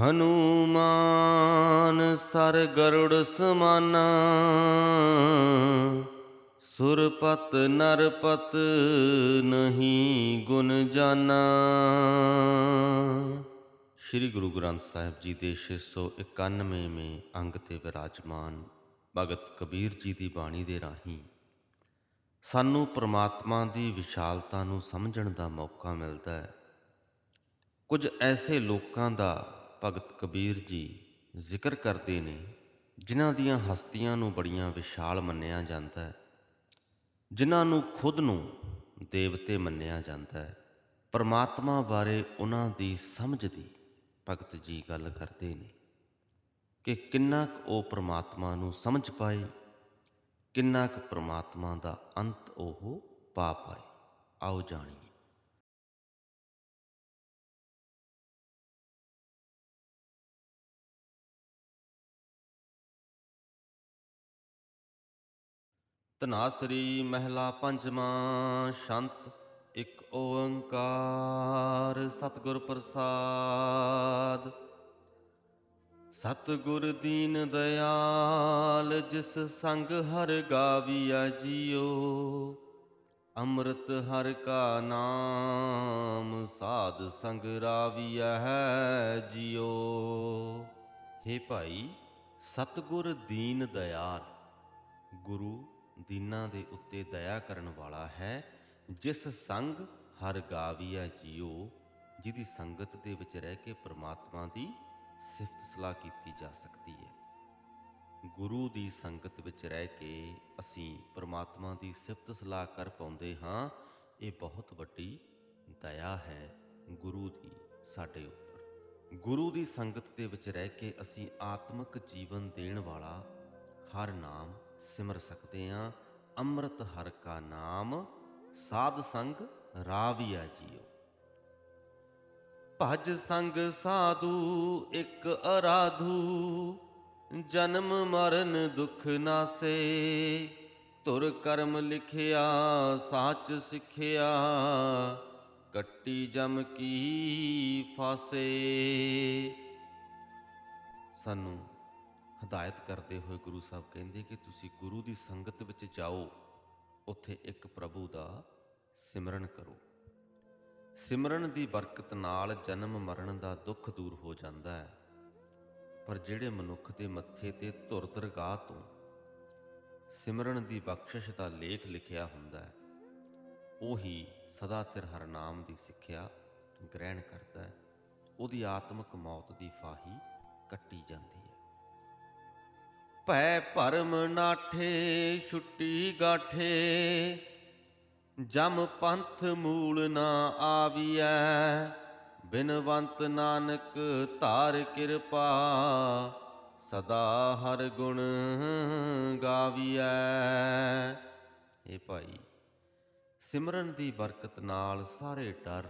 Hanuman sir Garud ਸਮਾਨਾ, ਸੁਰਪਤ ਨਰਪਤ ਨਹੀਂ ਗੁਣ ਜਾਨਾ। ਸ੍ਰੀ ਗੁਰੂ ਗ੍ਰੰਥ ਸਾਹਿਬ ਜੀ ਦੇ 691ਵੇਂ ਅੰਗ ਤੇ ਵਿਰਾਜਮਾਨ ਭਗਤ ਕਬੀਰ ਜੀ ਦੀ ਬਾਣੀ ਦੇ ਰਾਹੀਂ ਸਾਨੂੰ ਪ੍ਰਮਾਤਮਾ ਦੀ ਵਿਸ਼ਾਲਤਾ ਨੂੰ ਸਮਝਣ ਦਾ ਮੌਕਾ ਮਿਲਦਾ ਹੈ। ਕੁਝ ਐਸੇ ਲੋਕਾਂ ਦਾ ਭਗਤ ਕਬੀਰ ਜੀ ਜ਼ਿਕਰ ਕਰਦੇ ਨੇ, ਜਿਨ੍ਹਾਂ ਦੀਆਂ ਹਸਤੀਆਂ ਨੂੰ ਬੜੀਆਂ ਵਿਸ਼ਾਲ ਮੰਨਿਆ ਜਾਂਦਾ ਹੈ, ਜਿਨ੍ਹਾਂ ਨੂੰ ਖੁਦ ਨੂੰ ਦੇਵਤੇ ਮੰਨਿਆ ਜਾਂਦਾ ਹੈ। ਪਰਮਾਤਮਾ ਬਾਰੇ ਉਹਨਾਂ ਦੀ ਸਮਝ ਦੀ ਭਗਤ ਜੀ ਗੱਲ ਕਰਦੇ ਨੇ ਕਿ ਕਿੰਨਾ ਕੁ ਉਹ ਪਰਮਾਤਮਾ ਨੂੰ ਸਮਝ ਪਾਏ, ਕਿੰਨਾ ਕੁ ਪਰਮਾਤਮਾ ਦਾ ਅੰਤ ਉਹ ਪਾ ਪਾਏ। ਆਓ ਜਾਣੀਏ। ਤਨਾਸਰੀ ਮਹਿਲਾ ਪੰਜਵਾਂ ਸ਼ੰਤ, ਇੱਕ ਓੰਕਾਰ ਸਤਿਗੁਰ ਪ੍ਰਸਾਦ। ਸਤਿਗੁਰ ਦੀਨ ਦਇਆਲ ਜਿਸ ਸੰਗ ਹਰ ਗਾਵੀਆ ਜੀਓ। ਅੰਮ੍ਰਿਤ ਹਰ ਕਾ ਨਾਮ, ਸਾਧ ਸੰਗ ਰਾਵੀਆ ਹੈ ਜੀਓ। हे ਭਾਈ, ਸਤਿਗੁਰ ਦੀਨ ਦਇਆਲ ਗੁਰੂ ਦੀਨਾਂ ਦੇ ਉੱਤੇ ਦਇਆ ਕਰਨ ਵਾਲਾ ਹੈ। ਜਿਸ ਸੰਗ ਹਰ ਗਾਵੀਆ ਜੀਓ, ਜਿਹਦੀ ਸੰਗਤ ਦੇ ਵਿੱਚ ਰਹਿ ਕੇ ਪ੍ਰਮਾਤਮਾ ਦੀ ਸਿਫਤ ਸਲਾਹ ਕੀਤੀ ਜਾ ਸਕਦੀ ਹੈ। ਗੁਰੂ ਦੀ ਸੰਗਤ ਵਿੱਚ ਰਹਿ ਕੇ ਅਸੀਂ ਪ੍ਰਮਾਤਮਾ ਦੀ ਸਿਫਤ ਸਲਾਹ ਕਰ ਪਾਉਂਦੇ ਹਾਂ। ਇਹ ਬਹੁਤ ਵੱਡੀ ਦਇਆ ਹੈ ਗੁਰੂ ਦੀ ਸਾਡੇ ਉੱਪਰ। ਗੁਰੂ ਦੀ ਸੰਗਤ ਦੇ ਵਿੱਚ ਰਹਿ ਕੇ ਅਸੀਂ ਆਤਮਿਕ ਜੀਵਨ ਦੇਣ ਵਾਲਾ ਹਰ ਨਾਮ ਸਿਮਰ ਸਕਦੇ ਹਾਂ ਅੰਮ੍ਰਿਤ ਹਰ ਕਾ ਨਾਮ, ਸਾਧ ਸੰਗ ਰਾਵੀਆ ਜੀਓ ਭਜ ਸੰਗ ਸਾਧੂ ਇੱਕ ਅਰਾਧੂ, ਜਨਮ ਮਰਨ ਦੁਖ ਨਾਸੇ। ਤੁਰ ਕਰਮ ਲਿਖਿਆ, ਸਾਚ ਸਿੱਖਿਆ, ਕੱਟੀ ਜਮ ਕੀ ਫਾਸੇ। ਸਾਨੂੰ ਹਦਾਇਤ ਕਰਦੇ ਹੋਏ ਗੁਰੂ ਸਾਹਿਬ ਕਹਿੰਦੇ ਕਿ ਤੁਸੀਂ ਗੁਰੂ ਦੀ ਸੰਗਤ ਵਿੱਚ ਜਾਓ, ਉੱਥੇ ਇੱਕ ਪ੍ਰਭੂ ਦਾ ਸਿਮਰਨ ਕਰੋ। ਸਿਮਰਨ ਦੀ ਬਰਕਤ ਨਾਲ ਜਨਮ ਮਰਨ ਦਾ ਦੁੱਖ ਦੂਰ ਹੋ ਜਾਂਦਾ ਹੈ। ਪਰ ਜਿਹੜੇ ਮਨੁੱਖ ਦੇ ਮੱਥੇ ਤੇ ਧੁਰ ਦਰਗਾਹ ਤੋਂ ਸਿਮਰਨ ਦੀ ਬਖਸ਼ਿਸ਼ ਦਾ ਲੇਖ ਲਿਖਿਆ ਹੁੰਦਾ ਹੈ, ਉਹੀ ਸਦਾ ਸਿਰ ਹਰਨਾਮ ਦੀ ਸਿੱਖਿਆ ਗ੍ਰਹਿਣ ਕਰਦਾ ਹੈ। ਉਹਦੀ ਆਤਮਿਕ ਮੌਤ ਦੀ ਫਾਹੀ ਕੱਟੀ ਜਾਂਦੀ ਭੈ ਭਰਮ ਨਾਠੇ, ਛੁੱਟੀ ਗਾਠੇ। ਜਮ ਪੰਥ ਮੂਲ ਨਾ ਆਵੀਐ, ਬਿਨਵੰਤ ਨਾਨਕ ਧਾਰ ਕਿਰਪਾ। ਸਦਾ ਹਰ ਗੁਣ ਗਾਵੀਐ। ਇਹ ਭਾਈ, ਸਿਮਰਨ ਦੀ ਬਰਕਤ ਨਾਲ ਸਾਰੇ ਡਰ,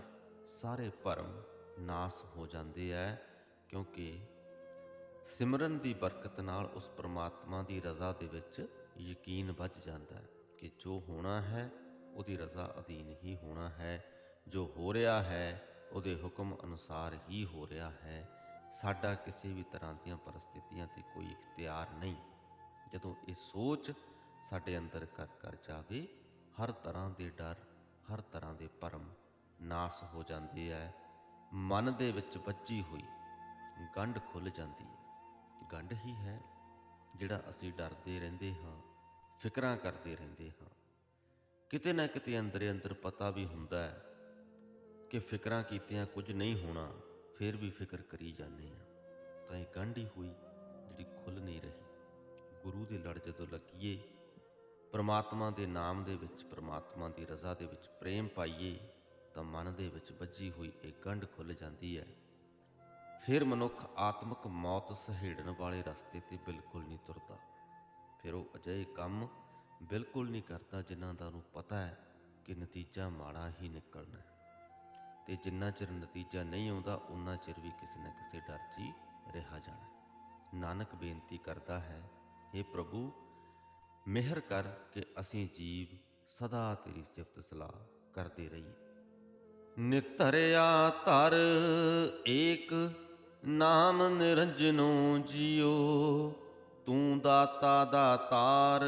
ਸਾਰੇ ਭਰਮ ਨਾਸ ਹੋ ਜਾਂਦੇ ਐ, ਕਿਉਂਕਿ ਸਿਮਰਨ ਦੀ ਬਰਕਤ ਨਾਲ ਉਸ ਪ੍ਰਮਾਤਮਾ ਦੀ ਰਜ਼ਾ ਦੇ ਵਿੱਚ ਯਕੀਨ ਵੱਜ ਜਾਂਦਾ ਹੈ ਕਿ ਜੋ ਹੋਣਾ ਹੈ, ਉਹਦੀ ਰਜ਼ਾ ਅਧੀਨ ਹੀ ਹੋਣਾ ਹੈ। ਜੋ ਹੋ ਰਿਹਾ ਹੈ, ਉਹਦੇ ਹੁਕਮ ਅਨੁਸਾਰ ਹੀ ਹੋ ਰਿਹਾ ਹੈ। ਸਾਡਾ ਕਿਸੇ ਵੀ ਤਰ੍ਹਾਂ ਦੀਆਂ ਪਰਿਸਥਿਤੀਆਂ ਤੇ ਕੋਈ ਇਖਤਿਆਰ ਨਹੀਂ। ਜਦੋਂ ਇਹ ਸੋਚ ਸਾਡੇ ਅੰਦਰ ਕਰ ਕਰ ਜਾਵੇ, ਹਰ ਤਰ੍ਹਾਂ ਦੇ ਡਰ, ਹਰ ਤਰ੍ਹਾਂ ਦੇ ਭਰਮ ਨਾਸ ਹੋ ਜਾਂਦੇ ਐ ਮਨ ਦੇ ਵਿੱਚ ਵੱਜੀ ਹੋਈ ਗੰਢ ਖੁੱਲ ਜਾਂਦੀ ਹੈ। ਗੰਢ ਹੀ ਹੈ ਜਿਹੜਾ ਅਸੀਂ ਡਰਦੇ ਰਹਿੰਦੇ ਹਾਂ, ਫਿਕਰਾਂ ਕਰਦੇ ਰਹਿੰਦੇ ਹਾਂ। ਕਿਤੇ ਨਾ ਕਿਤੇ ਅੰਦਰੇ ਅੰਦਰ ਪਤਾ ਵੀ ਹੁੰਦਾ ਹੈ ਕਿ ਫਿਕਰਾਂ ਕੀਤਿਆਂ ਕੁਝ ਨਹੀਂ ਹੋਣਾ, ਫਿਰ ਵੀ ਫਿਕਰ ਕਰੀ ਜਾਂਦੇ ਆ ਤਾਂ ਇਹ ਗੰਢ ਹੀ ਹੋਈ ਜਿਹੜੀ ਖੁੱਲ ਨਹੀਂ ਰਹੀ। ਗੁਰੂ ਦੇ ਲੜ ਜਦੋਂ ਲੱਗੀਏ, ਪਰਮਾਤਮਾ ਦੇ ਨਾਮ ਦੇ ਵਿੱਚ, ਪਰਮਾਤਮਾ ਦੀ ਰਜ਼ਾ ਦੇ ਵਿੱਚ ਪ੍ਰੇਮ ਪਾਈਏ, ਤਾਂ ਮਨ ਦੇ ਵਿੱਚ ਵੱਜੀ ਹੋਈ ਇਹ ਗੰਢ ਖੁੱਲ ਜਾਂਦੀ ਹੈ। ਫਿਰ ਮਨੁੱਖ ਆਤਮਿਕ ਮੌਤ ਸਹੇੜਨ ਵਾਲੇ ਰਸਤੇ ਤੇ ਬਿਲਕੁਲ ਨਹੀਂ ਤੁਰਦਾ। ਫਿਰ ਉਹ ਅਜਿਹੇ ਕੰਮ ਬਿਲਕੁਲ ਨਹੀਂ ਕਰਦਾ ਜਿਨ੍ਹਾਂ ਦਾ ਉਹਨੂੰ ਪਤਾ ਹੈ ਕਿ ਨਤੀਜਾ ਮਾੜਾ ਹੀ ਨਿਕਲਣਾ ਹੈ। ਤੇ ਜਿੰਨਾ ਚਿਰ ਨਤੀਜਾ ਨਹੀਂ ਆਉਂਦਾ ਉਨਾ ਚਿਰ ਵੀ ਕਿਸੇ ਨਾ ਕਿਸੇ ਡਰ 'ਚ ਹੀ ਰਿਹਾ ਜਾਣਾ ਨਾਨਕ ਬੇਨਤੀ ਕਰਦਾ ਹੈ हे ਪ੍ਰਭੂ, ਮਿਹਰ ਕਰ ਕਿ ਅਸੀਂ ਜੀਵ ਸਦਾ ਤੇਰੀ ਸਿਫਤ ਸਲਾਹ ਕਰਦੇ ਰਹੀਏ। ਨਿਤਰਿਆ ਧਰ ਏਕ ਨਾਮ ਨਿਰੰਜਨੋ ਜਿਉ ਤੂੰ ਦਾਤਾ ਦਾਤਾਰ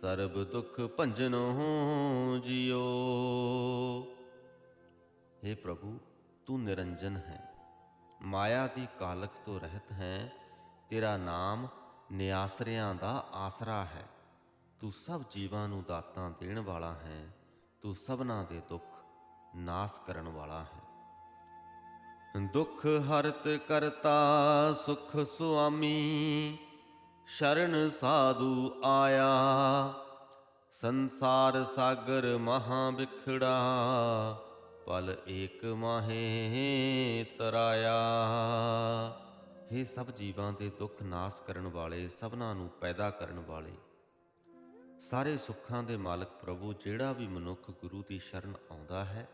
ਸਰਬ ਦੁਖ ਭੰਜਨੋ ਜਿਉ हे ਪ੍ਰਭੂ, ਤੂੰ ਨਿਰੰਜਨ ਹੈ। ਮਾਇਆ ਦੀ ਕਾਲਖ ਤੋਂ ਰਹਿਤ ਹੈ। ਤੇਰਾ ਨਾਮ ਨਿਆਸਰਿਆਂ ਦਾ ਆਸਰਾ ਹੈ। ਤੂੰ ਸਭ ਜੀਵਾਂ ਨੂੰ ਦਾਤਾਂ ਦੇਣ ਵਾਲਾ ਹੈ। ਤੂੰ ਸਭਨਾ ਦੇ ਦੁੱਖ ਨਾਸ ਕਰਨ ਵਾਲਾ ਹੈ। ਦੁਖ ਹਰਤ ਕਰਤਾ ਸੁਖ ਸੁਆਮੀ, ਸ਼ਰਨ ਸਾਧੂ ਆਇਆ। ਸੰਸਾਰ ਸਾਗਰ ਮਹਾ ਵਿਖੜਾ, ਪਲ ਏਕ ਮਾਹੇ ਤਰਾਇਆ। हे ਸਭ ਜੀਵਾਂ ਦੇ ਦੁੱਖ ਨਾਸ ਕਰਨ ਵਾਲੇ, ਸਭਨਾਂ ਨੂੰ ਪੈਦਾ ਕਰਨ ਵਾਲੇ, ਸਾਰੇ ਸੁੱਖਾਂ ਦੇ ਮਾਲਕ ਪ੍ਰਭੂ, ਜਿਹੜਾ ਵੀ ਮਨੁੱਖ ਗੁਰੂ ਦੀ ਸ਼ਰਨ ਆਉਂਦਾ ਹੈ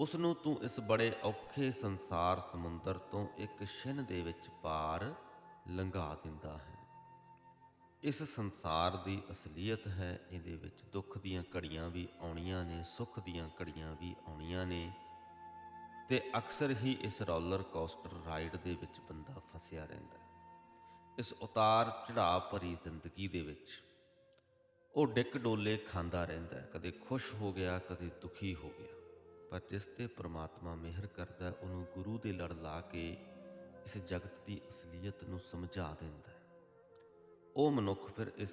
ਉਸ ਨੂੰ ਤੂੰ ਇਸ ਬੜੇ ਔਖੇ ਸੰਸਾਰ ਸਮੁੰਦਰ ਤੋਂ ਇੱਕ ਛਿਨ ਦੇ ਵਿੱਚ ਪਾਰ ਲੰਘਾ ਦਿੰਦਾ ਹੈ। ਇਸ ਸੰਸਾਰ ਦੀ ਅਸਲੀਅਤ ਹੈ, ਇਹਦੇ ਵਿੱਚ ਦੁੱਖ ਦੀਆਂ ਘੜੀਆਂ ਵੀ ਆਉਣੀਆਂ ਨੇ, ਸੁੱਖ ਦੀਆਂ ਘੜੀਆਂ ਵੀ ਆਉਣੀਆਂ ਨੇ ਤੇ ਅਕਸਰ ਹੀ ਇਸ ਰੋਲਰ ਕੋਸਟਰ ਰਾਈਡ ਦੇ ਵਿੱਚ ਬੰਦਾ ਫਸਿਆ ਰਹਿੰਦਾ ਹੈ। ਇਸ ਉਤਾਰ ਚੜਾਅ ਭਰੀ ਜ਼ਿੰਦਗੀ ਦੇ ਵਿੱਚ ਉਹ ਡਿੱਕ ਡੋਲੇ ਖਾਂਦਾ ਰਹਿੰਦਾ ਕਦੇ ਖੁਸ਼ ਹੋ ਗਿਆ, ਕਦੇ ਦੁਖੀ ਹੋ ਗਿਆ। ਪਰ ਜਿਸ ਤੇ ਪ੍ਰਮਾਤਮਾ ਮਿਹਰ ਕਰਦਾ ਉਹਨੂੰ ਗੁਰੂ ਦੇ ਲੜ ਲਾ ਕੇ ਇਸ ਜਗਤ ਦੀ ਅਸਲੀਅਤ ਨੂੰ ਸਮਝਾ ਦਿੰਦਾ ਹੈ। ਉਹ ਮਨੁੱਖ ਫਿਰ ਇਸ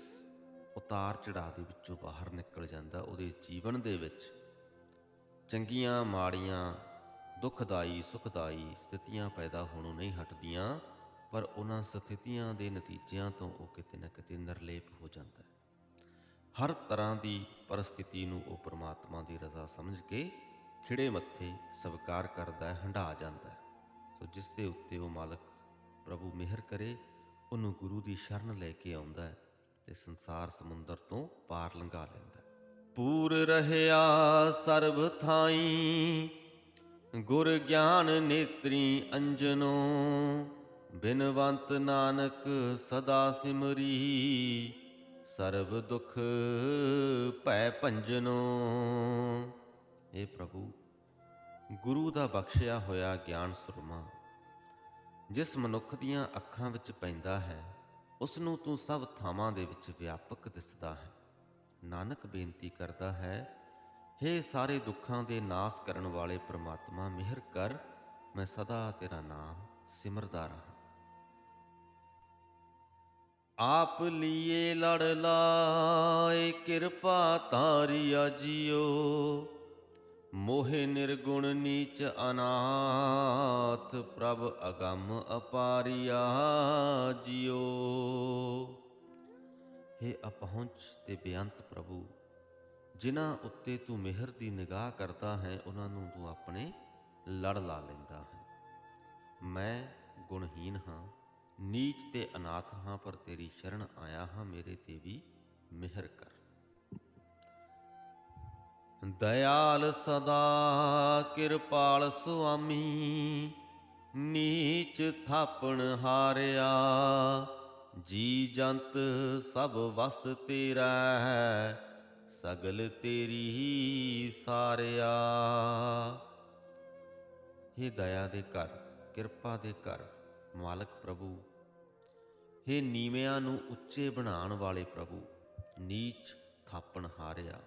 ਉਤਾਰ ਚੜਾਅ ਦੇ ਵਿੱਚੋਂ ਬਾਹਰ ਨਿਕਲ ਜਾਂਦਾ, ਉਹਦੇ ਜੀਵਨ ਦੇ ਵਿੱਚ ਚੰਗੀਆਂ, ਮਾੜੀਆਂ, ਦੁਖਦਾਈ, ਸੁਖਦਾਈ ਸਥਿਤੀਆਂ ਪੈਦਾ ਹੋਣੋਂ ਨਹੀਂ ਹਟਦੀਆਂ, ਪਰ ਉਹਨਾਂ ਸਥਿਤੀਆਂ ਦੇ ਨਤੀਜਿਆਂ ਤੋਂ ਉਹ ਕਿਤੇ ਨਾ ਕਿਤੇ ਨਿਰਲੇਪ ਹੋ ਜਾਂਦਾ ਹੈ। ਹਰ ਤਰ੍ਹਾਂ ਦੀ ਪਰਿਸਥਿਤੀ ਨੂੰ ਉਹ ਪ੍ਰਮਾਤਮਾ ਦੀ ਰਜ਼ਾ ਸਮਝ ਕੇ ਖਿੜੇ ਮੱਥੇ ਸਵੀਕਾਰ ਕਰਦਾ ਹੈ, ਹੰਢਾ ਜਾਂਦਾ ਹੈ। ਸੋ ਜਿਸ ਦੇ ਉੱਤੇ ਉਹ ਮਾਲਕ ਪ੍ਰਭੂ ਮਿਹਰ ਕਰੇ, ਉਹਨੂੰ ਗੁਰੂ ਦੀ ਸ਼ਰਨ ਲੈ ਕੇ ਆਉਂਦਾ ਹੈ ਤੇ ਸੰਸਾਰ ਸਮੁੰਦਰ ਤੋਂ ਪਾਰ ਲੰਘਾ ਲੈਂਦਾ ਪੂਰ ਰਹਿਆ ਸਰਬ ਥਾਈ, ਗੁਰ ਗਿਆਨ ਨੇਤਰੀ ਅੰਜਨੋ, ਬਿਨਵੰਤ ਨਾਨਕ ਸਦਾ ਸਿਮਰੀ, ਸਰਬ ਦੁਖ ਭੈ ਭੰਜਨੋ। ਏ ਪ੍ਰਭੂ ਗੁਰੂ ਦਾ ਬਖਸ਼ਿਆ ਹੋਇਆ ਗਿਆਨ ਸੁਰਮਾ ਜਿਸ ਮਨੁੱਖ ਦੀਆਂ ਅੱਖਾਂ ਵਿੱਚ ਪੈਂਦਾ ਹੈ ਉਸ ਨੂੰ ਤੂੰ ਸਭ ਥਾਵਾਂ ਦੇ ਵਿੱਚ ਵਿਆਪਕ ਦਿਸਦਾ ਹੈ ਨਾਨਕ ਬੇਨਤੀ ਕਰਦਾ ਹੈ ਹੇ ਸਾਰੇ ਦੁੱਖਾਂ ਦੇ ਨਾਸ ਕਰਨ ਵਾਲੇ ਪ੍ਰਮਾਤਮਾ ਮਿਹਰ ਕਰ ਮੈਂ ਸਦਾ ਤੇਰਾ ਨਾਮ ਸਿਮਰਦਾ ਰਹਾ ਆਪ ਲੀਏ ਲੜ ਲਾਏ ਕਿਰਪਾ ਤਾਰੀਆ ਜੀਓ ਮੋਹਿ ਨਿਰਗੁਣ ਨੀਚ ਅਨਾਥ, ਪ੍ਰਭ ਅਗੰਮ ਅਪਾਰੀਆ ਜਿਉ। हे ਅਪਹੁੰਚ ਤੇ ਬੇਅੰਤ ਪ੍ਰਭੂ, ਜਿਨ੍ਹਾਂ ਉੱਤੇ ਤੂੰ ਮਿਹਰ ਦੀ ਨਿਗਾਹ ਕਰਦਾ ਹੈ, ਉਹਨਾਂ ਨੂੰ ਤੂੰ ਆਪਣੇ ਲੜ ਲਾ ਲੈਂਦਾ ਹੈ। ਮੈਂ ਗੁਣਹੀਨ ਹਾਂ, ਨੀਚ ਤੇ ਅਨਾਥ ਹਾਂ, ਪਰ ਤੇਰੀ ਸ਼ਰਨ ਆਇਆ ਹਾਂ, ਮੇਰੇ ਤੇ ਵੀ ਮਿਹਰ ਕਰ। ਦਇਆਲ ਸਦਾ ਕਿਰਪਾਲ ਸੁਆਮੀ, ਨੀਚ ਥਾਪਣ ਹਾਰਿਆ, ਜੀ ਜੰਤ ਸਭ ਵਸ ਤੇਰਾ ਹੈ, ਸਗਲ ਤੇਰੀ ਹੀ ਸਾਰਿਆ। हे ਦਇਆ ਦੇ ਘਰ, ਕਿਰਪਾ ਦੇ ਘਰ, ਮਾਲਕ ਪ੍ਰਭੂ। हे ਨੀਵਿਆਂ ਨੂੰ ਉੱਚੇ ਬਣਾਉਣ ਵਾਲੇ ਪ੍ਰਭੂ, ਨੀਚ ਥਾਪਣ ਹਾਰਿਆ।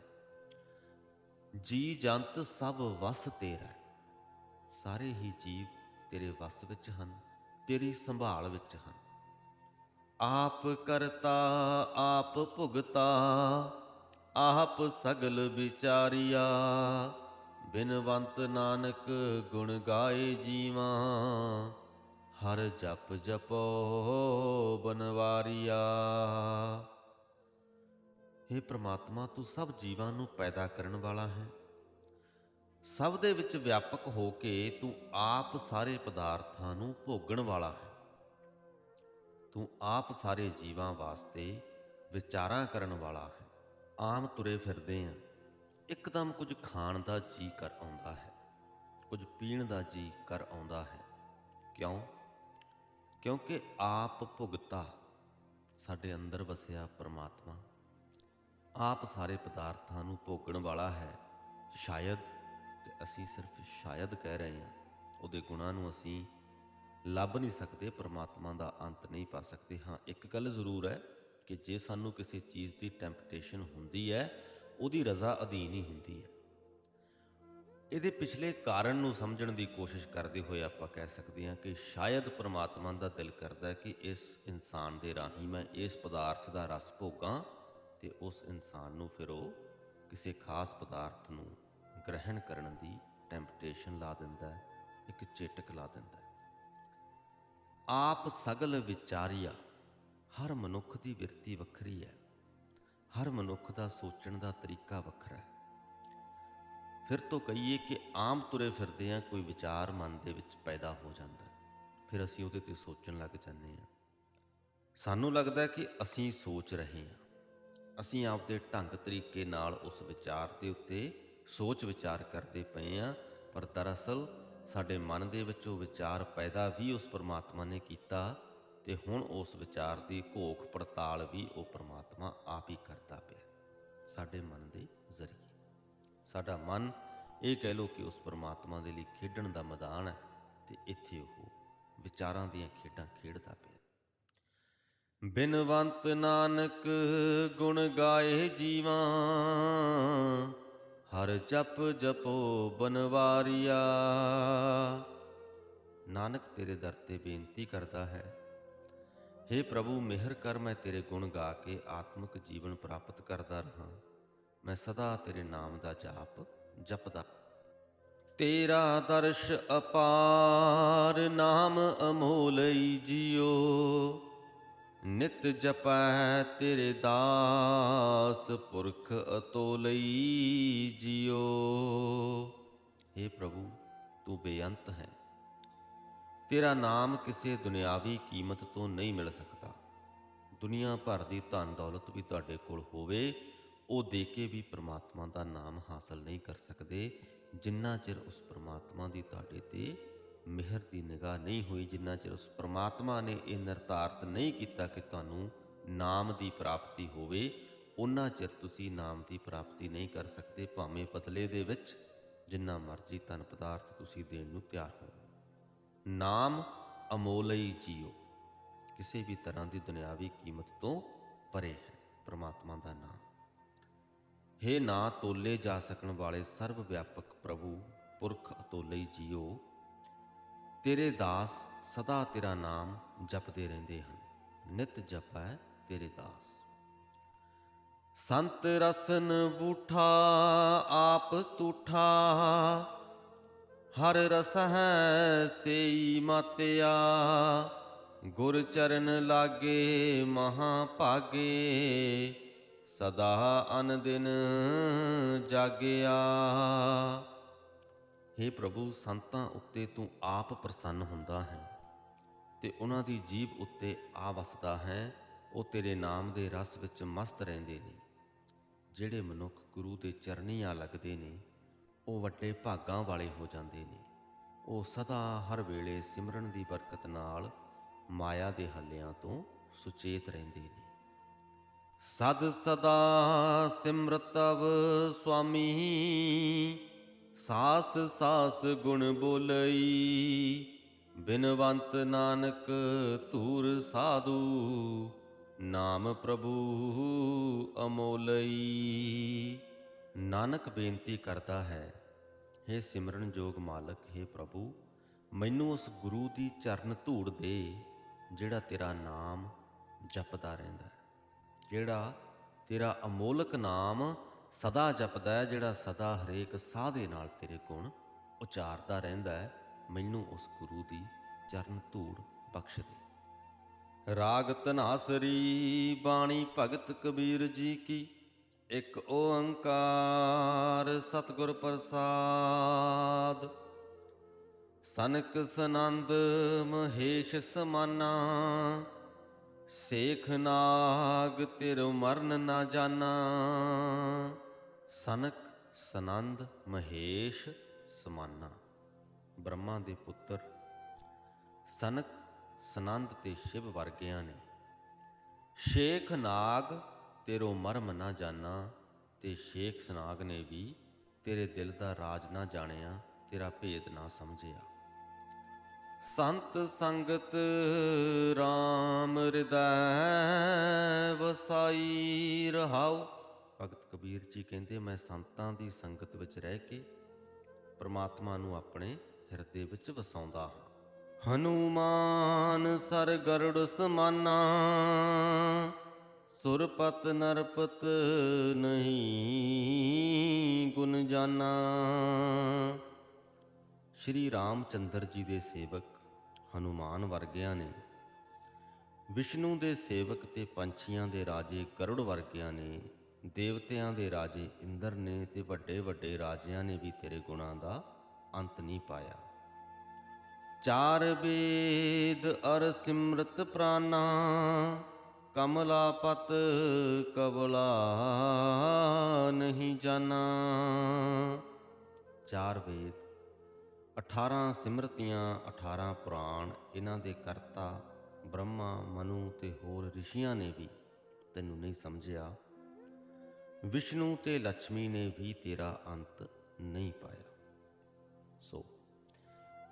ਜੀ ਜੰਤ ਸਭ ਵਸ ਤੇਰਾ ਸਾਰੇ ਹੀ ਜੀਵ ਤੇਰੇ ਵਸ ਵਿੱਚ ਹਨ, ਤੇਰੀ ਸੰਭਾਲ ਵਿੱਚ ਹਨ। ਆਪ ਕਰਤਾ, ਆਪ ਭੁਗਤਾ, ਆਪ ਸਗਲ ਵਿਚਾਰਿਆ। ਬਿਨਵੰਤ ਨਾਨਕ ਗੁਣ ਗਾਏ ਜੀਵਾ, ਹਰ ਜਪ ਜਪੋ ਬਨਵਾਰੀਆ। हे ਪ੍ਰਮਾਤਮਾ, ਤੂੰ ਸਭ ਜੀਵਾਂ ਨੂੰ ਪੈਦਾ ਕਰਨ ਵਾਲਾ ਹੈ। ਸਭ ਦੇ ਵਿੱਚ ਵਿਆਪਕ ਹੋ ਕੇ ਤੂੰ ਆਪ ਸਾਰੇ ਪਦਾਰਥਾਂ ਨੂੰ ਭੋਗਣ ਵਾਲਾ ਹੈ। ਤੂੰ ਆਪ ਸਾਰੇ ਜੀਵਾਂ ਵਾਸਤੇ ਵਿਚਾਰਾਂ ਕਰਨ ਵਾਲਾ ਹੈ। ਆਮ ਤੁਰੇ ਫਿਰਦੇ ਆਂ। ਇੱਕਦਮ ਕੁਝ ਖਾਣ ਦਾ ਜੀ ਕਰ ਆਉਂਦਾ ਹੈ। ਕੁਝ ਪੀਣ ਦਾ ਜੀ ਕਰ ਆਉਂਦਾ ਹੈ। ਕਿਉਂ? ਕਿਉਂਕਿ ਆਪ ਭੁਗਤਾ ਸਾਡੇ ਅੰਦਰ ਵਸਿਆ ਪਰਮਾਤਮਾ। ਆਪ ਸਾਰੇ ਪਦਾਰਥਾਂ ਨੂੰ ਭੋਗਣ ਵਾਲਾ ਹੈ। ਸ਼ਾਇਦ, ਤੇ ਅਸੀਂ ਸਿਰਫ ਸ਼ਾਇਦ ਕਹਿ ਰਹੇ ਹਾਂ, ਉਹਦੇ ਗੁਣਾਂ ਨੂੰ ਅਸੀਂ ਲੱਭ ਨਹੀਂ ਸਕਦੇ, ਪਰਮਾਤਮਾ ਦਾ ਅੰਤ ਨਹੀਂ ਪਾ ਸਕਦੇ। ਹਾਂ, ਇੱਕ ਗੱਲ ਜ਼ਰੂਰ ਹੈ ਕਿ ਜੇ ਸਾਨੂੰ ਕਿਸੇ ਚੀਜ਼ ਦੀ ਟੈਂਪਟੇਸ਼ਨ ਹੁੰਦੀ ਹੈ, ਉਹਦੀ ਰਜ਼ਾ ਅਧੀਨ ਹੀ ਹੁੰਦੀ ਹੈ। ਇਹਦੇ ਪਿਛਲੇ ਕਾਰਨ ਨੂੰ ਸਮਝਣ ਦੀ ਕੋਸ਼ਿਸ਼ ਕਰਦੇ ਹੋਏ ਆਪਾਂ ਕਹਿ ਸਕਦੇ ਹਾਂ ਕਿ ਸ਼ਾਇਦ ਪ੍ਰਮਾਤਮਾ ਦਾ ਦਿਲ ਕਰਦਾ ਕਿ ਇਸ ਇਨਸਾਨ ਦੇ ਰਾਹੀਂ ਮੈਂ ਇਸ ਪਦਾਰਥ ਦਾ ਰਸ ਭੋਗਾਂ। ਤੇ ਉਸ ਇਨਸਾਨ ਨੂੰ ਫਿਰ ਉਹ ਕਿਸੇ ਖਾਸ ਪਦਾਰਥ ਨੂੰ ਗ੍ਰਹਿਣ ਕਰਨ ਦੀ ਟੈਂਪਟੇਸ਼ਨ ਲਾ ਦਿੰਦਾ ਇੱਕ ਚੇਟਕ ਲਾ ਦਿੰਦਾ ਆਪ ਸਗਲ ਵਿਚਾਰਿਆ, ਹਰ ਮਨੁੱਖ ਦੀ ਵਿਰਤੀ ਵੱਖਰੀ ਹੈ। ਹਰ ਮਨੁੱਖ ਦਾ ਸੋਚਣ ਦਾ ਤਰੀਕਾ ਵੱਖਰਾ ਹੈ। ਫਿਰ ਤੋਂ ਕਹੀਏ ਕਿ ਆਮ ਤੁਰੇ ਫਿਰਦੇ ਆ ਕੋਈ ਵਿਚਾਰ ਮਨ ਦੇ ਵਿੱਚ ਪੈਦਾ ਹੋ ਜਾਂਦਾ ਫਿਰ ਅਸੀਂ ਉਹਦੇ ਤੇ ਸੋਚਣ ਲੱਗ ਜਾਂਦੇ ਆ ਸਾਨੂੰ ਲੱਗਦਾ ਕਿ ਅਸੀਂ ਸੋਚ ਰਹੇ ਹਾਂ। ਅਸੀਂ ਆਪਦੇ ਢੰਗ ਤਰੀਕੇ ਨਾਲ ਉਸ ਵਿਚਾਰ ਦੇ ਉੱਤੇ ਸੋਚ ਵਿਚਾਰ ਕਰਦੇ ਪਏ ਆ ਪਰ ਦਰਅਸਲ ਸਾਡੇ ਮਨ ਦੇ ਵਿੱਚ ਉਹ ਵਿਚਾਰ ਪੈਦਾ ਵੀ ਉਸ ਪਰਮਾਤਮਾ ਨੇ ਕੀਤਾ ਤੇ ਹੁਣ ਉਸ ਵਿਚਾਰ ਦੀ ਘੋਖ ਪੜਤਾਲ ਵੀ ਉਹ ਪਰਮਾਤਮਾ ਆਪ ਹੀ ਕਰਦਾ ਪਿਆ। ਸਾਡੇ ਮਨ ਦੇ ਜ਼ਰੀਏ। ਸਾਡਾ ਮਨ ਇਹ ਕਹਿ ਲੋ ਕਿ ਉਸ ਪਰਮਾਤਮਾ ਦੇ ਲਈ ਖੇਡਣ ਦਾ ਮੈਦਾਨ ਹੈ ਤੇ ਇੱਥੇ ਉਹ ਵਿਚਾਰਾਂ ਦੀਆਂ ਖੇਡਾਂ ਖੇਡਦਾ ਪਿਆ। ਬਿਨਵੰਤ ਨਾਨਕ ਗੁਣ ਗਾਏ ਜੀਵਾਂ, ਹਰ ਜਪ ਜਪੋ ਬਨਵਾਰੀਆ। ਨਾਨਕ ਤੇਰੇ ਦਰ ਤੇ ਬੇਨਤੀ ਕਰਦਾ ਹੈ हे ਪ੍ਰਭੂ, ਮਿਹਰ ਕਰ ਮੈਂ ਤੇਰੇ ਗੁਣ ਗਾ ਕੇ ਆਤਮਿਕ ਜੀਵਨ ਪ੍ਰਾਪਤ ਕਰਦਾ ਰਹਾ। ਮੈਂ ਸਦਾ ਤੇਰੇ ਨਾਮ ਦਾ ਜਾਪ ਜਪਦਾ। ਤੇਰਾ ਦਰਸ਼ ਅਪਾਰ ਨਾਮ ਅਮੋਲਈ ਜੀਓ ਨਿਤ ਜਪੈ ਤੇਰੇ ਦਾਸ ਪੁਰਖ ਅਤੋਲਈ ਜੀਓ हे ਪ੍ਰਭੂ, ਤੂੰ ਬੇਅੰਤ ਹੈ। ਤੇਰਾ ਨਾਮ ਕਿਸੇ ਦੁਨਿਆਵੀ ਕੀਮਤ ਤੋਂ ਨਹੀਂ ਮਿਲ ਸਕਦਾ। ਦੁਨੀਆ ਭਰ ਦੀ ਧਨ ਦੌਲਤ ਵੀ ਤੁਹਾਡੇ ਕੋਲ ਹੋਵੇ, ਉਹ ਦੇ ਕੇ ਵੀ ਪ੍ਰਮਾਤਮਾ ਦਾ ਨਾਮ ਹਾਸਲ ਨਹੀਂ ਕਰ ਸਕਦੇ, ਜਿੰਨਾ ਚਿਰ ਉਸ ਪ੍ਰਮਾਤਮਾ ਦੀ ਤੁਹਾਡੇ ਤੇ ਮਿਹਰ ਦੀ ਨਿਗਾਹ ਨਹੀਂ ਹੋਈ ਜਿੰਨਾ ਚਿਰ ਉਸ ਪ੍ਰਮਾਤਮਾ ਨੇ ਇਹ ਨਿਰਧਾਰਤ ਨਹੀਂ ਕੀਤਾ ਕਿ ਤੁਹਾਨੂੰ ਨਾਮ ਦੀ ਪ੍ਰਾਪਤੀ ਹੋਵੇ ਉਹਨਾਂ ਚਿਰ ਤੁਸੀਂ ਨਾਮ ਦੀ ਪ੍ਰਾਪਤੀ ਨਹੀਂ ਕਰ ਸਕਦੇ, ਭਾਵੇਂ ਬਦਲੇ ਦੇ ਵਿੱਚ ਜਿੰਨਾ ਮਰਜ਼ੀ ਧਨ ਪਦਾਰਥ ਤੁਸੀਂ ਦੇਣ ਨੂੰ ਤਿਆਰ ਹੋ ਨਾਮ ਅਮੋਲਈ ਜੀਓ। ਕਿਸੇ ਵੀ ਤਰ੍ਹਾਂ ਦੀ ਦੁਨਿਆਵੀ ਕੀਮਤ ਤੋਂ ਪਰੇ ਹੈ ਪ੍ਰਮਾਤਮਾ ਦਾ ਨਾਮ। ਹੈ ਨਾ ਤੋਲੇ ਜਾ ਸਕਣ ਵਾਲੇ ਸਰਵ ਵਿਆਪਕ ਪ੍ਰਭੂ, ਪੁਰਖ ਅਤੋਲਈ ਜੀਓ ਤੇਰੇ ਦਾਸ ਸਦਾ ਤੇਰਾ ਨਾਮ ਜਪਦੇ ਰਹਿੰਦੇ ਹਨ, ਨਿਤ ਜਪੈ ਤੇਰੇ ਦਾਸ। ਸੰਤ ਰਸਨ ਬੂਠਾ, ਆਪ ਤੂਠਾ, ਹਰ ਰਸ ਹੈ ਸੇਈ ਮਾਤਿਆ, ਗੁਰ ਚਰਨ ਲਾਗੇ ਮਹਾ ਭਾਗੇ, ਸਦਾ ਅਨ ਦਿਨ ਜਾਗਿਆ। हे ਪ੍ਰਭੂ, ਸੰਤਾਂ ਉੱਤੇ ਤੂੰ ਆਪ ਪ੍ਰਸੰਨ ਹੁੰਦਾ ਹੈ ਤੇ ਉਹਨਾਂ ਦੀ ਜੀਬ ਉੱਤੇ ਆ ਵਸਦਾ ਹੈ, ਉਹ ਤੇਰੇ ਨਾਮ ਦੇ ਰਸ ਵਿੱਚ ਮਸਤ ਰਹਿੰਦੇ ਨੇ। ਜਿਹੜੇ ਮਨੁੱਖ ਗੁਰੂ ਦੇ ਚਰਨੀ ਆ ਲੱਗਦੇ ਨੇ, ਉਹ ਵੱਡੇ ਭਾਗਾਂ ਵਾਲੇ ਹੋ ਜਾਂਦੇ ਨੇ। ਉਹ ਸਦਾ ਹਰ ਵੇਲੇ ਸਿਮਰਨ ਦੀ ਬਰਕਤ ਨਾਲ ਮਾਇਆ ਦੇ ਹੱਲਿਆਂ ਤੋਂ ਸੁਚੇਤ ਰਹਿੰਦੇ ਨੇ। ਸਦ ਸਦਾ ਸਿਮਰਤਵ ਸੁਆਮੀ ਸਾਸ ਸਾਸ ਗੁਣ ਬੋਲਈ। ਬਿਨਵੰਤ ਨਾਨਕ ਧੂਰ ਸਾਧੂ, ਨਾਮ ਪ੍ਰਭੂ ਅਮੋਲਈ। ਨਾਨਕ ਬੇਨਤੀ ਕਰਦਾ ਹੈ हे ਸਿਮਰਨ ਜੋਗ ਮਾਲਕ हे ਪ੍ਰਭੂ, ਮੈਨੂੰ ਉਸ ਗੁਰੂ ਦੀ ਚਰਨ ਧੂੜ ਦੇ, ਜਿਹੜਾ ਤੇਰਾ ਨਾਮ ਜਪਦਾ ਰਹਿੰਦਾ ਜਿਹੜਾ ਤੇਰਾ ਅਮੋਲਕ ਨਾਮ ਸਦਾ ਜਪਦਾ ਹੈ, ਜਿਹੜਾ ਸਦਾ ਹਰੇਕ ਸਾਹ ਦੇ ਨਾਲ ਤੇਰੇ ਗੁਣ ਉਚਾਰਦਾ ਰਹਿੰਦਾ ਹੈ, ਮੈਨੂੰ ਉਸ ਗੁਰੂ ਦੀ ਚਰਨ ਧੂੜ ਬਖਸ਼ ਦੇ। ਰਾਗ ਧਨਾਸਰੀ ਬਾਣੀ ਭਗਤ ਕਬੀਰ ਜੀ ਕੀ, ਇੱਕ ਓੰਕਾਰ ਸਤਿਗੁਰ ਪ੍ਰਸਾਦ। ਸਨਕ ਸਨੰਦ ਮਹੇਸ਼ ਸਮਾਨਾ ਸੇਖ ਨਾਗ ਤਿਰ ਮਰਨ ਨਾ ਜਾਣਾ। ਸਨਕ ਸਨੰਦ ਮਹੇਸ਼ ਸਮਾਨਾ। ਬ੍ਰਹਮਾ ਦੇ ਪੁੱਤਰ। ਸਨਕ ਸਨੰਦ ਤੇ ਸ਼ਿਵ ਵਰਗਿਆਂ ਨੇ। ਸ਼ੇਖ ਨਾਗ ਤੇਰੋ ਮਰਮ ਨਾ ਜਾਣਾ ਤੇ ਸ਼ੇਖ ਸਨਾਗ ਨੇ ਵੀ ਤੇਰੇ ਦਿਲ ਦਾ ਰਾਜ ਨਾ ਜਾਣਿਆ, ਤੇਰਾ ਭੇਦ ਨਾ ਸਮਝਿਆ। ਸੰਤ ਸੰਗਤ RAM ਹਿਰਦੈ ਵਸਾਈ ਰਹਾਉ। ਭਗਤ ਕਬੀਰ ਜੀ ਕਹਿੰਦੇ, ਮੈਂ ਸੰਤਾਂ ਦੀ ਸੰਗਤ ਵਿੱਚ ਰਹਿ ਕੇ ਪ੍ਰਮਾਤਮਾ ਨੂੰ ਆਪਣੇ ਹਿਰਦੇ ਵਿੱਚ ਵਸਾਉਂਦਾ ਹਾਂ। ਹਨੂਮਾਨ ਸਰ ਗਰੁੜ ਸਮਾਨਾ, ਸੁਰਪਤ ਨਰਪਤ ਨਹੀਂ ਗੁਣ ਜਾਨਾ ਸ਼੍ਰੀ ਰਾਮਚੰਦਰ ਜੀ ਦੇ ਸੇਵਕ ਹਨੂਮਾਨ ਵਰਗਿਆਂ ਨੇ, ਵਿਸ਼ਨੂੰ ਦੇ ਸੇਵਕ ਤੇ ਪੰਛੀਆਂ ਦੇ ਰਾਜੇ ਗਰੁੜ ਵਰਗਿਆਂ ਨੇ, ਦੇਵਤਿਆਂ ਦੇ ਰਾਜੇ ਇੰਦਰ ਨੇ ਤੇ ਵੱਡੇ ਵੱਡੇ ਰਾਜਿਆਂ ਨੇ ਵੀ ਤੇਰੇ ਗੁਣਾਂ ਦਾ ਅੰਤ ਨਹੀਂ ਪਾਇਆ। ਚਾਰ ਵੇਦ ਅਰ ਸਿਮਰਤ ਪ੍ਰਾਨਾ ਕਮਲਾਪਤ ਕਬਲਾ ਨਹੀਂ ਜਾਣਾ ਚਾਰ ਵੇਦ 18 ਸਿਮਰਤੀਆਂ 18 ਪੁਰਾਣ, ਇਹਨਾਂ ਦੇ ਕਰਤਾ, ਬ੍ਰਹਮਾ, ਮਨੂ ਤੇ ਹੋਰ ਰਿਸ਼ੀਆਂ ਨੇ ਵੀ ਤੈਨੂੰ ਨਹੀਂ ਸਮਝਿਆ। ਵਿਸ਼ਨੂੰ ਤੇ ਲక్ష్ਮੀ ਨੇ ਵੀ ਤੇਰਾ ਅੰਤ ਨਹੀਂ ਪਾਇਆ। ਸੋ,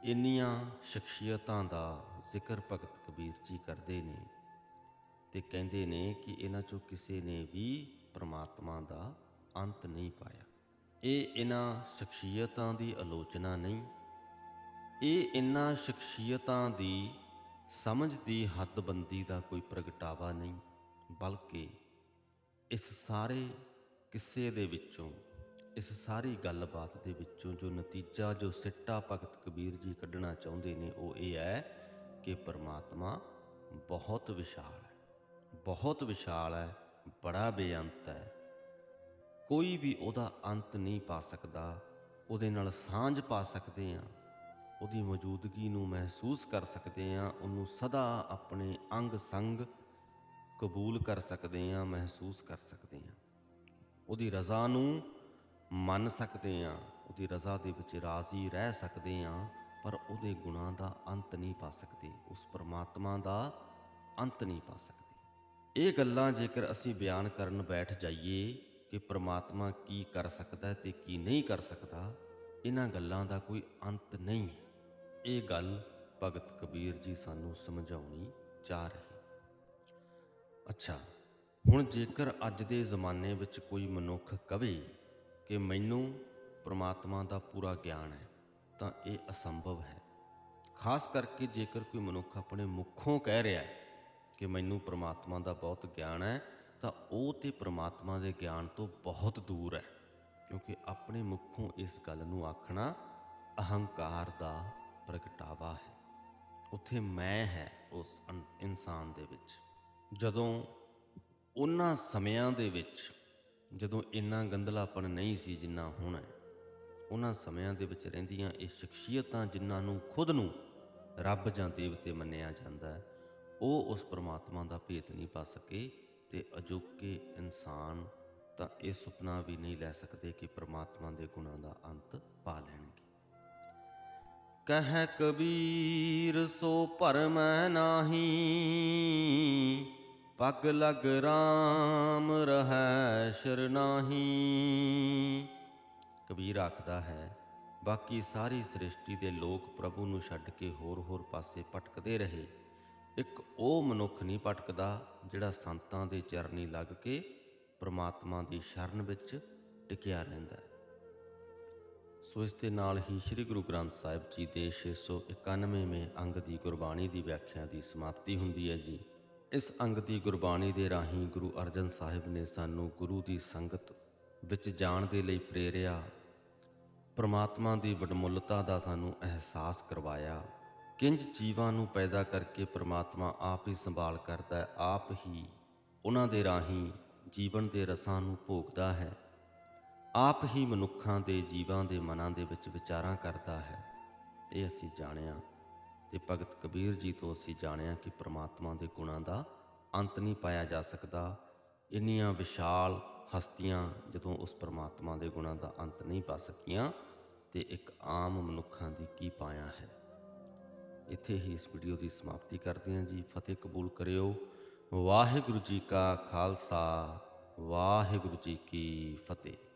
ਇੰਨੀਆਂ ਸ਼ਖਸੀਅਤਾਂ ਦਾ ਜ਼ਿਕਰ ਭਗਤ ਕਬੀਰ ਜੀ ਕਰਦੇ ਨੇ ਤੇ ਕਹਿੰਦੇ ਨੇ ਕਿ ਇਹਨਾਂ ਚੋਂ ਕਿਸੇ ਨੇ ਵੀ ਪ੍ਰਮਾਤਮਾ ਦਾ ਅੰਤ ਨਹੀਂ ਪਾਇਆ। ਇਹ ਇਹਨਾਂ ਸ਼ਖਸੀਅਤਾਂ ਦੀ ਆਲੋਚਨਾ ਨਹੀਂ ਇਹ ਇਹਨਾਂ ਸ਼ਖਸੀਅਤਾਂ ਦੀ ਸਮਝ ਦੀ ਹੱਦਬੰਦੀ ਦਾ ਕੋਈ ਪ੍ਰਗਟਾਵਾ ਨਹੀਂ, ਬਲਕਿ ਇਸ ਸਾਰੇ ਕਿੱਸੇ ਦੇ ਵਿੱਚੋਂ, ਇਸ ਸਾਰੀ ਗੱਲਬਾਤ ਦੇ ਵਿੱਚੋਂ ਜੋ ਨਤੀਜਾ, ਜੋ ਸਿੱਟਾ ਭਗਤ ਕਬੀਰ ਜੀ ਕੱਢਣਾ ਚਾਹੁੰਦੇ ਨੇ, ਉਹ ਇਹ ਹੈ ਕਿ ਪਰਮਾਤਮਾ ਬਹੁਤ ਵਿਸ਼ਾਲ ਹੈ, ਬਹੁਤ ਵਿਸ਼ਾਲ ਹੈ, ਬੜਾ ਬੇਅੰਤ ਹੈ। ਕੋਈ ਵੀ ਉਹਦਾ ਅੰਤ ਨਹੀਂ ਪਾ ਸਕਦਾ, ਉਹਦੇ ਨਾਲ ਸਾਂਝ ਪਾ ਸਕਦੇ ਆ ਉਹਦੀ ਮੌਜੂਦਗੀ ਨੂੰ ਮਹਿਸੂਸ ਕਰ ਸਕਦੇ ਹਾਂ, ਉਹਨੂੰ ਸਦਾ ਆਪਣੇ ਅੰਗ ਸੰਗ ਕਬੂਲ ਕਰ ਸਕਦੇ ਹਾਂ, ਮਹਿਸੂਸ ਕਰ ਸਕਦੇ ਹਾਂ। ਉਹਦੀ ਰਜ਼ਾ ਨੂੰ ਮੰਨ ਸਕਦੇ ਹਾਂ, ਉਹਦੀ ਰਜ਼ਾ ਦੇ ਵਿੱਚ ਰਾਜ਼ੀ ਰਹਿ ਸਕਦੇ ਹਾਂ, ਪਰ ਉਹਦੇ ਗੁਣਾਂ ਦਾ ਅੰਤ ਨਹੀਂ ਪਾ ਸਕਦੇ, ਉਸ ਪਰਮਾਤਮਾ ਦਾ ਅੰਤ ਨਹੀਂ ਪਾ ਸਕਦੇ। ਇਹ ਗੱਲਾਂ ਜੇਕਰ ਅਸੀਂ ਬਿਆਨ ਕਰਨ ਬੈਠ ਜਾਈਏ ਕਿ ਪ੍ਰਮਾਤਮਾ ਕੀ ਕਰ ਸਕਦਾ ਹੈ ਤੇ ਕੀ ਨਹੀਂ ਕਰ ਸਕਦਾ, ਇਹਨਾਂ ਗੱਲਾਂ ਦਾ ਕੋਈ ਅੰਤ ਨਹੀਂ ਹੈ। ਇਹ ਗੱਲ ਭਗਤ ਕਬੀਰ ਜੀ ਸਾਨੂੰ ਸਮਝਾਉਣੀ ਚਾਹ ਰਹੇ। ਅੱਛਾ, ਹੁਣ ਜੇਕਰ ਅੱਜ ਦੇ ਜ਼ਮਾਨੇ ਵਿੱਚ ਕੋਈ ਮਨੁੱਖ ਕਵੇ ਕਿ ਮੈਨੂੰ ਪ੍ਰਮਾਤਮਾ ਦਾ ਪੂਰਾ ਗਿਆਨ ਹੈ, ਤਾਂ ਇਹ ਅਸੰਭਵ ਹੈ। ਖਾਸ ਕਰਕੇ ਜੇਕਰ ਕੋਈ ਮਨੁੱਖ ਆਪਣੇ ਮੁਖੋਂ ਕਹਿ ਰਿਹਾ ਹੈ ਕਿ ਮੈਨੂੰ ਪ੍ਰਮਾਤਮਾ ਦਾ ਬਹੁਤ ਗਿਆਨ ਹੈ, ਤਾਂ ਉਹ ਤੇ ਪ੍ਰਮਾਤਮਾ ਦੇ ਗਿਆਨ ਤੋਂ ਬਹੁਤ ਦੂਰ ਹੈ, ਕਿਉਂਕਿ ਆਪਣੇ ਮੁਖੋਂ ਇਸ ਗੱਲ ਨੂੰ ਆਖਣਾ ਅਹੰਕਾਰ ਦਾ ਪ੍ਰਗਟਾਵਾ ਹੈ। ਉੱਥੇ ਮੈਂ ਹੈ ਉਸ ਅਨ- ਇਨਸਾਨ ਦੇ ਵਿੱਚ। ਜਦੋਂ ਉਹਨਾਂ ਸਮਿਆਂ ਦੇ ਵਿੱਚ, ਜਦੋਂ ਇੰਨਾ ਗੰਦਲਾਪਣ ਨਹੀਂ ਸੀ ਜਿੰਨਾ ਹੁਣ ਹੈ, ਉਹਨਾਂ ਸਮਿਆਂ ਦੇ ਵਿੱਚ ਰਹਿੰਦੀਆਂ ਇਹ ਸ਼ਖਸੀਅਤਾਂ ਜਿਨ੍ਹਾਂ ਨੂੰ ਖੁਦ ਨੂੰ ਰੱਬ ਜਾਂ ਦੇਵਤੇ ਮੰਨਿਆ ਜਾਂਦਾ ਹੈ, ਉਹ ਉਸ ਪ੍ਰਮਾਤਮਾ ਦਾ ਭੇਤ ਨਹੀਂ ਪਾ ਸਕੇ ਤੇ ਅਜੋਕੇ ਇਨਸਾਨ ਤਾਂ ਇਹ ਸੁਪਨਾ ਵੀ ਨਹੀਂ ਲੈ ਸਕਦੇ ਕਿ ਪ੍ਰਮਾਤਮਾ ਦੇ ਗੁਣਾਂ ਦਾ ਅੰਤ ਪਾ ਲੈਣਗੇ। ਕਹਿ ਕਬੀਰ, ਸੋ ਭਰਮੈ ਨਾਹੀ। ਪਗ ਲਗ RAM ਰਹੈ ਸ਼ਰਨਾਹੀ ਕਬੀਰ ਆਖਦਾ ਹੈ, ਬਾਕੀ ਸਾਰੀ ਸ੍ਰਿਸ਼ਟੀ ਦੇ ਲੋਕ ਪ੍ਰਭੂ ਨੂੰ ਛੱਡ ਕੇ ਹੋਰ-ਹੋਰ ਪਾਸੇ ਭਟਕਦੇ ਰਹੇ। ਇੱਕ ਉਹ ਮਨੁੱਖ ਨਹੀਂ ਭਟਕਦਾ ਜਿਹੜਾ ਸੰਤਾਂ ਦੇ ਚਰਨੀ ਲੱਗ ਕੇ ਪ੍ਰਮਾਤਮਾ ਦੀ ਸ਼ਰਨ ਵਿੱਚ ਟਿਕਿਆ ਰਹਿੰਦਾ ਹੈ। ਸੋ ਇਸ ਦੇ ਨਾਲ ਹੀ ਸ੍ਰੀ ਗੁਰੂ ਗ੍ਰੰਥ ਸਾਹਿਬ ਜੀ ਦੇ 691ਵੇਂ ਅੰਗ ਦੀ ਗੁਰਬਾਣੀ ਦੀ ਵਿਆਖਿਆ ਦੀ ਸਮਾਪਤੀ ਹੁੰਦੀ ਹੈ ਜੀ। ਇਸ ਅੰਗ ਦੀ ਗੁਰਬਾਣੀ ਦੇ ਰਾਹੀਂ ਗੁਰੂ ਅਰਜਨ ਸਾਹਿਬ ਨੇ ਸਾਨੂੰ ਗੁਰੂ ਦੀ ਸੰਗਤ ਵਿੱਚ ਜਾਣ ਦੇ ਲਈ ਪ੍ਰੇਰਿਆ, ਪ੍ਰਮਾਤਮਾ ਦੀ ਵਡਮੁੱਲਤਾ ਦਾ ਸਾਨੂੰ ਅਹਿਸਾਸ ਕਰਵਾਇਆ। ਕਿੰਜ ਜੀਵਾਂ ਨੂੰ ਪੈਦਾ ਕਰਕੇ ਪ੍ਰਮਾਤਮਾ ਆਪ ਹੀ ਸੰਭਾਲ ਕਰਦਾ ਹੈ, ਆਪ ਹੀ ਉਹਨਾਂ ਦੇ ਰਾਹੀਂ ਜੀਵਨ ਦੇ ਰਸਾਂ ਨੂੰ ਭੋਗਦਾ ਹੈ। ਆਪ ਹੀ ਮਨੁੱਖਾਂ ਦੇ ਜੀਵਾਂ ਦੇ ਮਨਾਂ ਦੇ ਵਿੱਚ ਵਿਚਾਰਾਂ ਕਰਦਾ ਹੈ। ਇਹ ਅਸੀਂ ਜਾਣਿਆ ਤੇ ਭਗਤ ਕਬੀਰ ਜੀ ਤੋਂ ਅਸੀਂ ਜਾਣਿਆ ਕਿ ਪ੍ਰਮਾਤਮਾ ਦੇ ਗੁਣਾਂ ਦਾ ਅੰਤ ਨਹੀਂ ਪਾਇਆ ਜਾ ਸਕਦਾ। ਇੰਨੀਆਂ ਵਿਸ਼ਾਲ ਹਸਤੀਆਂ ਜਦੋਂ ਉਸ ਪ੍ਰਮਾਤਮਾ ਦੇ ਗੁਣਾਂ ਦਾ ਅੰਤ ਨਹੀਂ ਪਾ ਸਕੀਆਂ ਤੇ ਇੱਕ ਆਮ ਮਨੁੱਖਾਂ ਦੀ ਕੀ ਪਾਇਆ ਹੈ। ਇੱਥੇ ਹੀ ਇਸ ਵੀਡੀਓ ਦੀ ਸਮਾਪਤੀ ਕਰਦੇ ਹਾਂ ਜੀ। ਫਤਿਹ ਕਬੂਲ ਕਰਿਓ। ਵਾਹਿਗੁਰੂ ਜੀ ਕਾ ਖਾਲਸਾ, ਵਾਹਿਗੁਰੂ ਜੀ ਕੀ ਫਤਿਹ।